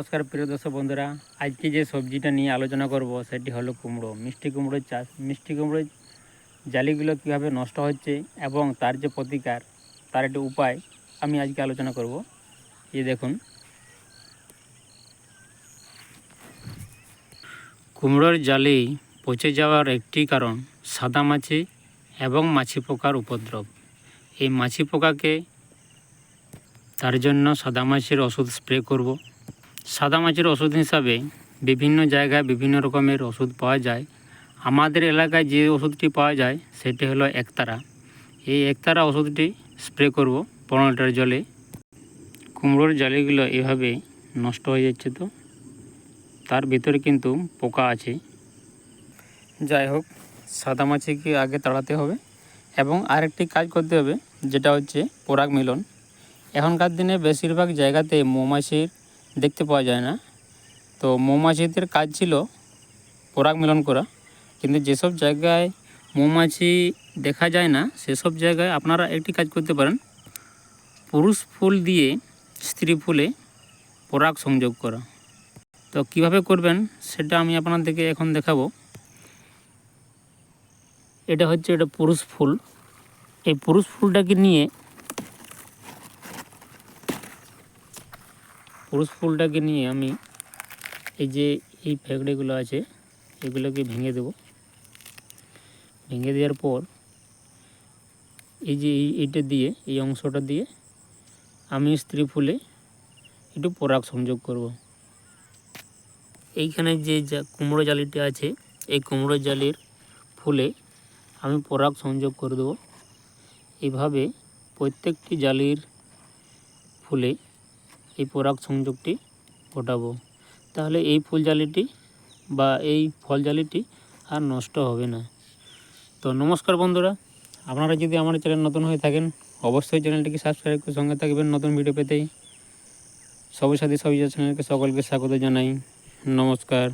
নমস্কার, প্রিয় দর্শক বন্ধুরা। আজকে যে সবজিটা নিয়ে আলোচনা করব, সেটি হলো কুমড়ো। মিষ্টি কুমড়োর চাষ। মিষ্টি কুমড়োর জালিগুলো কীভাবে নষ্ট হচ্ছে এবং তার যে প্রতিকার, তার একটি উপায় আমি আজকে আলোচনা করব। এই দেখুন। কুমড়োর জালি পচে যাওয়ার একটি কারণ সাদা মাছি এবং মাছি পোকার উপদ্রব। এই মাছি পোকাকে তার জন্য সাদা মাছির ওষুধ স্প্রে করব। সাদা মাছের ওষুধ হিসাবে বিভিন্ন জায়গায় বিভিন্ন রকমের ওষুধ পাওয়া যায়। আমাদের এলাকায় যে ওষুধটি পাওয়া যায়, সেটি হলো একতারা। এই একতারা ওষুধটি স্প্রে করব পনেরো লিটার জলে। কুমড়োর জালিগুলো এভাবে নষ্ট হয়ে যাচ্ছে তো। তার ভিতরে কিন্তু পোকা আছে। যাই হোক, সাদা মাছিকে আগে তাড়াতে হবে এবং আরেকটি কাজ করতে হবে, যেটা হচ্ছে পরাগ মিলন। এখনকার দিনে বেশিরভাগ জায়গাতে মৌমাছির দেখতে পাওয়া যায় না। তো মৌমাছিদের কাজ ছিল পরাগ মিলন করা। কিন্তু যেসব জায়গায় মৌমাছি দেখা যায় না, সেসব জায়গায় আপনারা একটি কাজ করতে পারেন। পুরুষ ফুল দিয়ে স্ত্রী ফুলে পরাগ সংযোগ করা। তো কীভাবে করবেন সেটা আমি আপনাদেরকে এখন দেখাবো। এটা হচ্ছে এটা পুরুষ ফুল। এই পুরুষ ফুলটাকে নিয়ে পুরুষ ফুলটাকে নিয়ে আমি এই যে এই ফেকড়েগুলো আছে, এগুলোকে ভেঙে দেব। ভেঙে দেওয়ার পর এই যে এই এইটা দিয়ে, এই অংশটা দিয়ে আমি স্ত্রী ফুলে একটু পরাগ সংযোগ করব। এইখানে যে কুমড়ো জালিটি আছে, এই কুমড়ো জালির ফুলে আমি পরাগ সংযোগ করে দেবো। এইভাবে প্রত্যেকটি জালির ফুলে এই পরাগ সংযোগটি ঘটাবো। তাহলে এই ফুল জালিটি বা এই ফলজালিটি আর নষ্ট হবে না। তো নমস্কার বন্ধুরা, আপনারা যদি আমার চ্যানেল নতুন হয়ে থাকেন, অবশ্যই চ্যানেলটিকে সাবস্ক্রাইব করে সঙ্গে থাকবেন নতুন ভিডিও পেতেই সবার সাথে সবাই চ্যানেলকে সকলকে স্বাগত জানাই। নমস্কার।